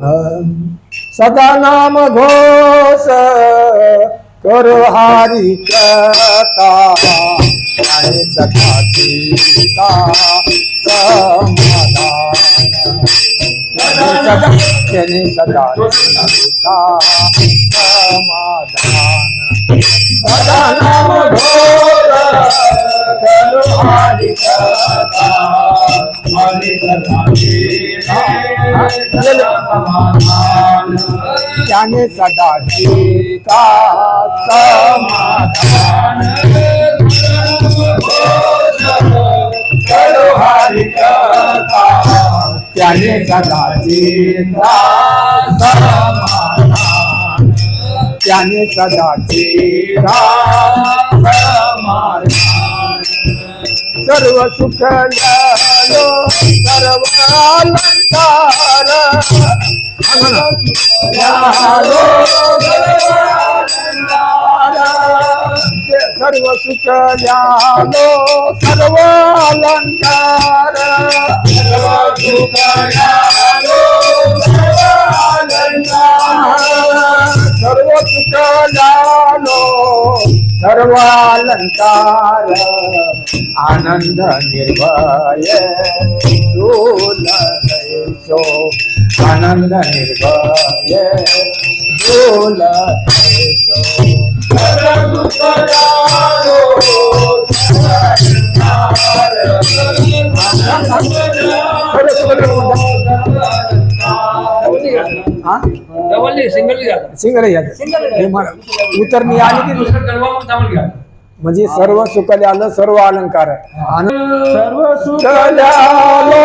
सदा नाम घोष करो हारी कथा। आणि सदा सीता समाधान। त्याने सदा समाधान। सदा नाम घोष त्याने सदा सीता समाधान? त्याने सदा सीता समाधान? त्याने सदा सीता समाधान? सर्व सुख కృపలో గర్వాలంటారా సర్వ సుఖయాలో సర్వాలంటారా సర్వ సుఖయా सर्व अलंकार आनंद निर्भय सो आनंद निर्भय डोल डबल सिंगल घ्या. सिंगल उतरणी आली की दुसरं म्हणजे सर्व सुख आलं सर्व अलंकार आनंद सर्व सुख आलो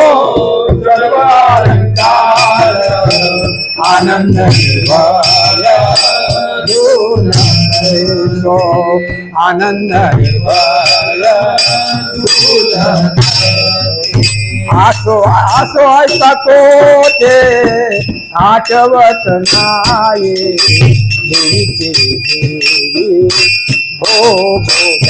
सर्व अलंकार आनंद आनंद આસો આસો સકોટે આટવત નાયે ભોગો